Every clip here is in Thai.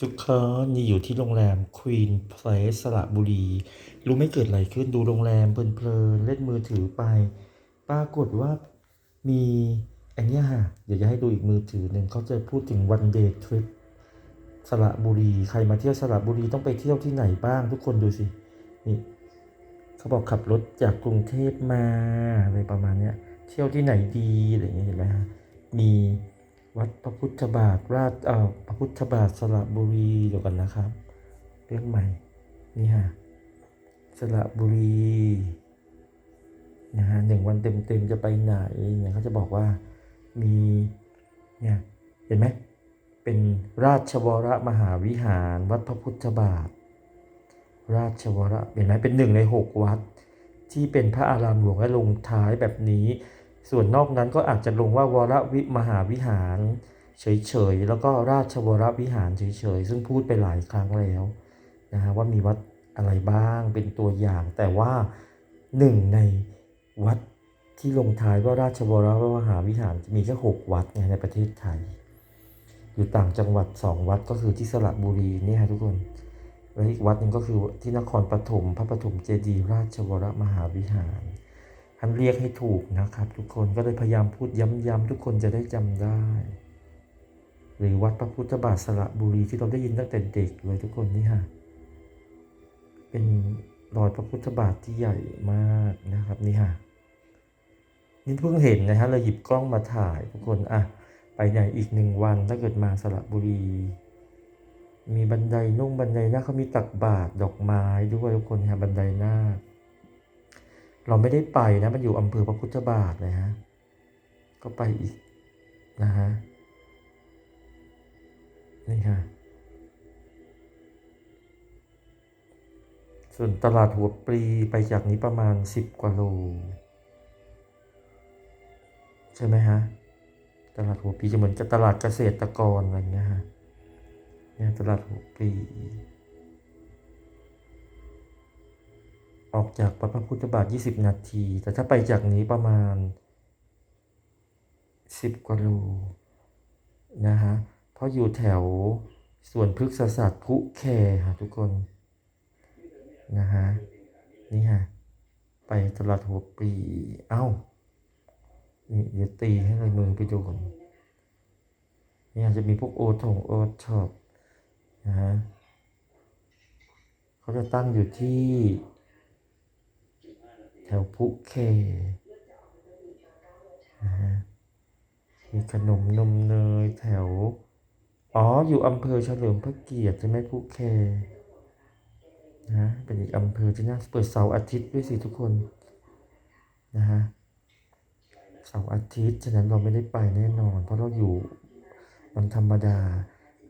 ทุกคนนี่อยู่ที่โรงแรม Queen Place สระบุรี รู้ไม่เกิดอะไรขึ้นดูโรงแรมเพลินๆเล่นมือถือไป ปรากฏว่ามีอันนี้ฮะเดี๋ยวจะให้ดูอีกมือถือหนึ่งเขาจะพูดถึง one day trip สระบุรี ใครมาเที่ยวสระบุรีต้องไปเที่ยวที่ไหนบ้างทุกคนดูสินี่เขาบอกขับรถจากกรุงเทพมาอะไรประมาณเนี้ยเที่ยวที่ไหนดีอะไรอย่างเงี้ยเห็นไหมฮะมี วัดพระพุทธบาทราชเอ่อพระพุทธบาทสระบุรีเดี๋ยวกันนะครับเรื่องใหม่นี่ฮะสระบุรีนะฮะหนึ่งวันเต็มๆจะไปไหนเนี่ยเขาจะบอกว่ามีเนี่ยเห็นไหมเป็นราชวรมหาวิหาร วัดพระพุทธบาท ราชวรเห็นไหมเป็นหนึ่งในหกวัด ที่เป็นพระอารามหลวงและลงท้ายแบบนี้ ส่วนนอกนั้นก็อาจจะลงว่าวรวิมหาวิหาร เฉยๆ แล้วก็ราชวรวิหารเฉยๆ ซึ่งพูดไปหลายครั้งแล้วนะฮะว่ามีวัดอะไรบ้างเป็นตัวอย่าง แต่ว่าหนึ่งในวัดที่ลงท้ายว่าราชวรมหาวิหารมีแค่หกวัดไงในประเทศไทย อยู่ต่างจังหวัดสองวัดก็คือที่สระบุรีนี่ฮะทุกคนและอีกวัดหนึ่งก็คือที่นครปฐมพระปฐมเจดีย์ราชวรมหาวิหาร ท่านเรียกให้ถูกนะครับ ทุกคนก็เลยพยายามพูดย้ำๆทุกคนจะได้จำได้ หรือวัดพระพุทธบาทสระบุรีที่เราได้ยินตั้งแต่เด็กเลยทุกคนนี่ฮะเป็นรอยพระพุทธบาทที่ใหญ่มากนะครับนี่ฮะนี่เพิ่งเห็นนะฮะเลยหยิบกล้องมาถ่ายทุกคนอะไปไหนอีกหนึ่งวันถ้าเกิดมาสระบุรี มีบันไดนุ่งบันไดหน้าเขามีตักบาตรดอกไม้ด้วยทุกคนฮะบันไดหน้า เราไม่ได้ไปนะ มันอยู่อำเภอพระพุทธบาทนะฮะ ก็ไปอีกนะฮะ นี่ค่ะ ส่วนตลาดหัวปลีไปจากนี้ประมาณสิบกว่าโล ใช่ไหมฮะ ตลาดหัวปลีจะเหมือนกับตลาดเกษตรกรอะไรเงี้ยฮะเนี่ยตลาดหัวปลี ออกจากวัดพระพุทธบาท 20 นาที แต่ถ้าไปจากนี้ประมาณ 10 กว่าโลนะฮะ เพราะอยู่แถวส่วนพฤกษศาสตร์พุแคฮะทุกคน นะฮะ นี่ฮะ ไปตลาดหัวปี เอ้านี่เดี๋ยวตีให้เลยมือไปดูก่อนนี่อาจจะมีพวกโอทงโอท็อปนะฮะ เขาจะตั้งอยู่ที่ แถวพุเคนะฮะมีขนมนมเนยแถว อ๋อ อยู่อำเภอเฉลิมพระเกียรติใช่ไหมพุเคนะเป็นอีกอำเภอที่น่าเปิดเสาร์อาทิตย์ด้วยสิทุกคนนะฮะเสาร์อาทิตย์ฉะนั้นเราไม่ได้ไปแน่นอน เพราะเราอยู่วันธรรมดา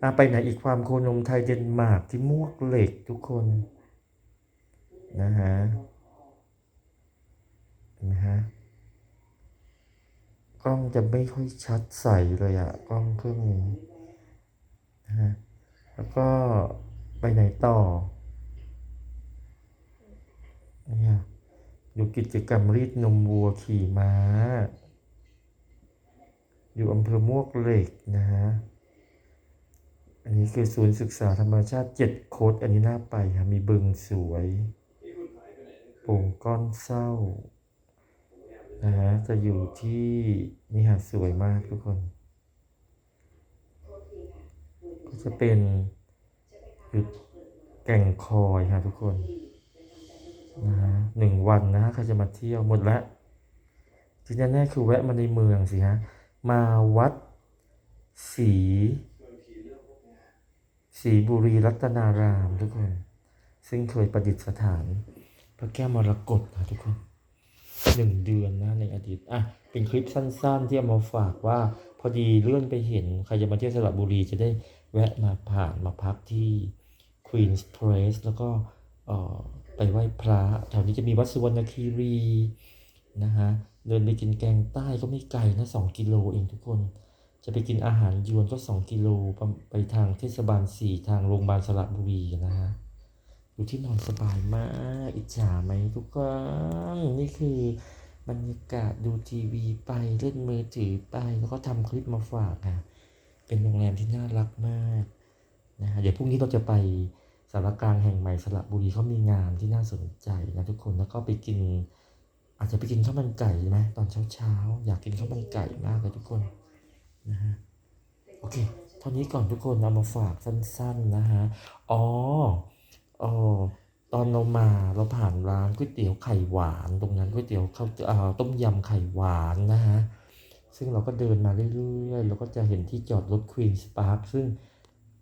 อะไปไหนอีกความโคนมไทยเดนมาร์กที่มวกเหล็กทุกคนนะฮะ นะฮะกล้องจะไม่ค่อยชัดใสเลยอะกล้องเครื่องนี้นะฮะแล้วก็ไปไหนต่อเนี่ยอยู่กิจกรรมรีดนมวัวขี่ม้า อยู่อำเภอมวกเหล็กนะฮะอันนี้คือศูนย์ศึกษาธรรมชาติเจ็ดโคดอันนี้น่าไปครับมีบึงสวยโป่งก้อนเศร้า นะฮะจะอยู่ที่นี่ฮะสวยมากทุกคน ก็จะเป็นจุดแก่งคอยฮะทุกคนนะฮะหนึ่งวันนะฮะใครจะมาเที่ยวหมดแล้วที่แน่ๆคือแวะมาในเมืองสิฮะมาวัดศรีศรีบุรีรัตนารามทุกคน ซึ่งเคยประดิษฐาน พระแก้วมรกตนะทุกคน หนึ่งเดือนนะในอดีตอะเป็นคลิปสั้นๆ ที่เอามาฝากว่า พอดีเลื่อนไปเห็นใครจะมาเที่ยวสระบุรีจะได้แวะมาผ่านมาพักที่ Queen's Place แล้วก็ออไปไหว้พระแถวนี้จะมีวัดสุวรรณคีรีนะฮะเดินไปกินแกงใต้ก็ไม่ไกลนะสองกิโลเองทุกคน จะไปกินอาหารยวนก็2กิโลไปทางเทศบาล4ทางโรงพยาบาลสระบุรีนะฮะ อยู่ที่นอนสบายมาก อิจฉาไหมทุกคนนี่คือบรรยากาศดูทีวีไปเล่นมือถือไป แล้วก็ทำคลิปมาฝากค่ะ เป็นโรงแรมที่น่ารักมากนะฮะเดี๋ยวพรุ่งนี้เราจะไปสารกลางแห่งใหม่สระบุรีเขามีงานที่น่าสนใจนะทุกคนแล้วก็ไปกิน อาจจะไปกินข้าวมันไก่ไหมตอนเช้าๆอยากกินข้าวมันไก่มากเลยทุกคนนะฮะโอเคเท่านี้ก่อนทุกคนเอามาฝากสั้น ๆนะฮะอ๋อ อ๋อตอนเรามาเราผ่านร้านก๋วยเตี๋ยวไข่หวานตรงนั้นก๋วยเตี๋ยวข้าวต้มยำไข่หวานนะฮะซึ่งเราก็เดินมาเรื่อยๆเราก็จะเห็นที่จอดรถควีนสปาร์คซึ่ง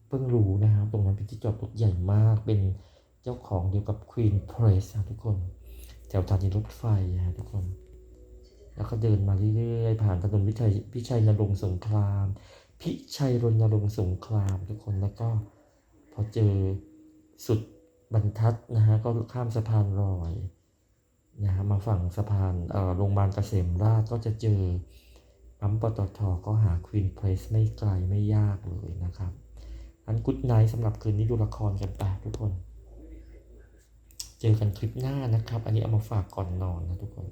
เพิ่งรู้นะฮะตรงนั้นเป็นที่จอดรถใหญ่มากเป็นเจ้าของเดียวกับ Queen Press นะทุกคนแถวสถานีรถไฟฮะทุกคน แล้วก็เดินมาเรื่อยๆผ่านถนนวิชัยพิชัยนรงสงคราม พิชัยรณรงค์สงครามทุกคนแล้วก็พอเจอสุด บรรทัดนะฮะก็ข้ามสะพานลอยนะฮะมาฝั่งสะพานเอ่อโรงพยาบาลเกษมราชก็จะเจอปั๊มปตทก็หาควีนเพลสไม่ไกลไม่ยากเลยนะครับอันกุ๊ดไนท์สำหรับคืนนี้ดูละครกันไปทุกคน เจอกันคลิปหน้านะครับ อันนี้เอามาฝากก่อนนอนนะทุกคน